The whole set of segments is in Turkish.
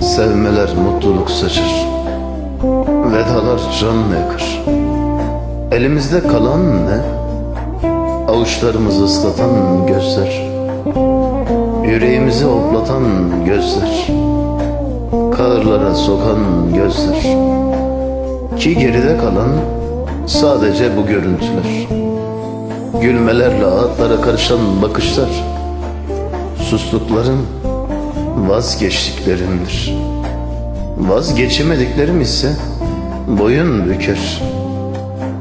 Sevmeler mutluluk saçır. Vedalar can yakır. Elimizde kalan ne? Avuçlarımızı ıslatan gözler. Yüreğimizi oplatan gözler. Kahırlara sokan gözler. Ki geride kalan sadece bu görüntüler. Gülmelerle ağıtlara karışan bakışlar. Sustukların vazgeçtiklerindir. Vazgeçemediklerim ise boyun büker.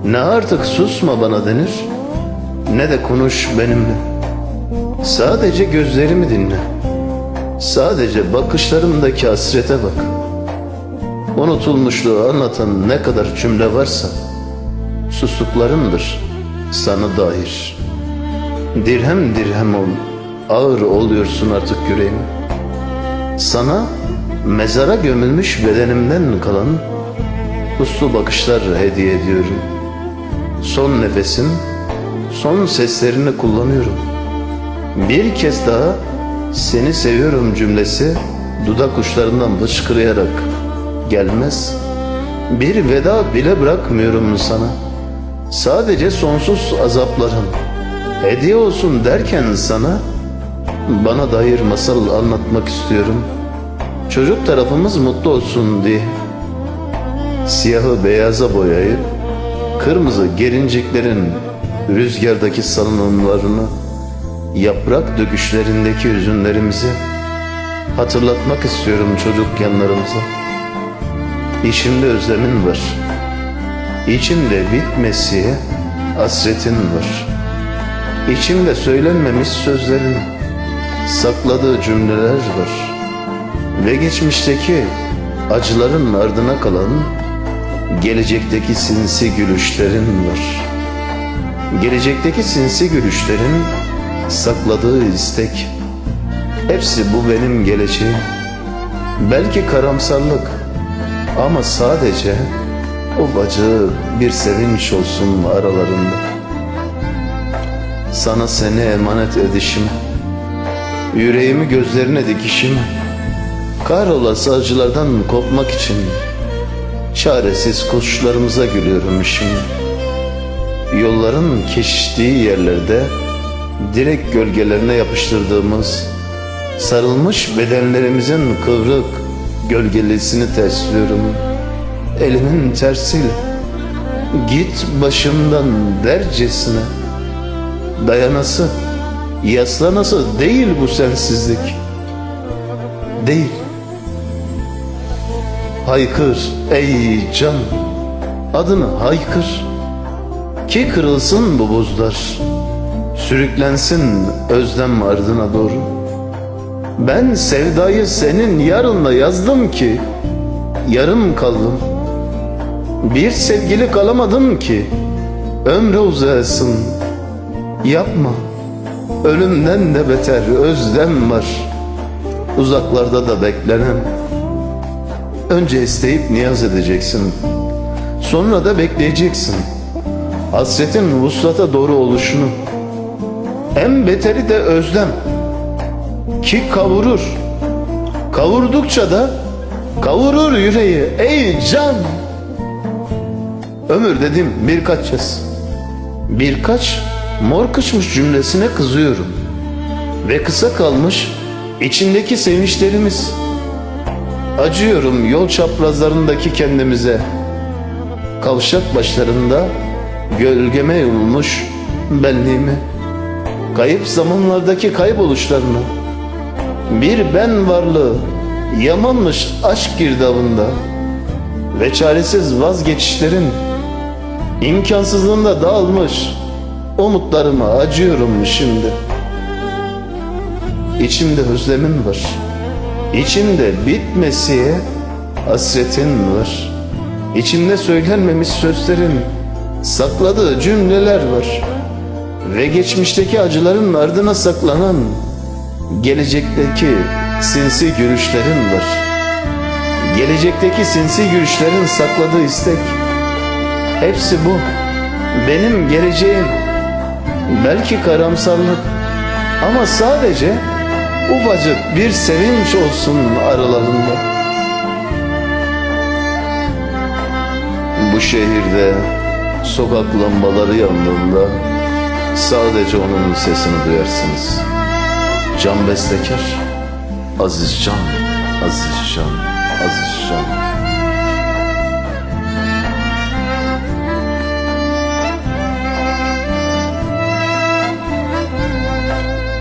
Ne artık susma bana denir ne de konuş benimle. Sadece gözlerimi dinle. Sadece bakışlarımdaki hasrete bak. Unutulmuşluğu anlatan ne kadar cümle varsa sustuklarımdır sana dair. Dirhem dirhem ol, ağır oluyorsun artık yüreğim. Sana mezara gömülmüş bedenimden kalan uslu bakışlar hediye ediyorum. Son nefesin, son seslerini kullanıyorum. Bir kez daha seni seviyorum cümlesi dudak uçlarından fışkırayarak gelmez. Bir veda bile bırakmıyorum sana. Sadece sonsuz azaplarım hediye olsun derken sana bana dair masal anlatmak istiyorum. Çocuk tarafımız mutlu olsun diye. Siyahı beyaza boyayıp kırmızı gelinciklerin rüzgardaki salınımlarını, yaprak döküşlerindeki hüzünlerimizi hatırlatmak istiyorum çocuk yanlarımıza. İçimde özlemin var. İçimde bitmesiye hasretin var. İçimde söylenmemiş sözlerin, sakladığı cümleler var. Ve geçmişteki acıların ardına kalan gelecekteki sinsi gülüşlerin var. Gelecekteki sinsi gülüşlerin sakladığı istek. Hepsi bu benim geleceğim. Belki karamsarlık ama sadece o acı bir sevinç olsun aralarında. Sana seni emanet edişim, yüreğimi gözlerine dikişim, kahrolası acılardan kopmak için çaresiz kuşlarımıza gülüyorum şimdi. Yolların kesiştiği yerlerde direkt gölgelerine yapıştırdığımız sarılmış bedenlerimizin kıvrık gölgelisini tersliyorum. Elimin tersiyle git başımdan dercesine dayanası yaslanası değil bu sensizlik. Değil. Haykır ey can. Adını haykır. Ki kırılsın bu buzlar. Sürüklensin özlem ardına doğru. Ben sevdayı senin yarınla yazdım ki yarım kaldım. Bir sevgili kalamadım ki ömre uzasın. Yapma ölümden de beter özlem var. Uzaklarda da beklenen. Önce isteyip niyaz edeceksin. Sonra da bekleyeceksin. Hasretin vuslata doğru oluşunu. En beteri de özlem. Ki kavurur. Kavurdukça da kavurur yüreği ey can. Ömür dedim birkaç yaz birkaç mor kışmış cümlesine kızıyorum. Ve kısa kalmış içindeki sevinçlerimiz. Acıyorum yol çaprazlarındaki kendimize. Kavşak başlarında gölgeme yumulmuş benliğimi kayıp zamanlardaki kayboluşlarını bir ben varlığı yamanmış aşk girdabında. Ve çaresiz vazgeçişlerin imkansızlığında dağılmış umutlarıma acıyorum şimdi. İçimde özlemin var. İçimde bitmesiye hasretin var. İçimde söylenmemiş sözlerin sakladığı cümleler var. Ve geçmişteki acıların ardına saklanan gelecekteki sinsi gülüşlerin var. Gelecekteki sinsi gülüşlerin sakladığı istek. Hepsi bu. Benim geleceğim. Belki karamsarlık ama sadece ufacık bir sevinç olsun aralarında. Bu şehirde sokak lambaları yandığında sadece onun sesini duyarsınız. Can Bestekar, Aziz Can, Aziz Can, Aziz Can.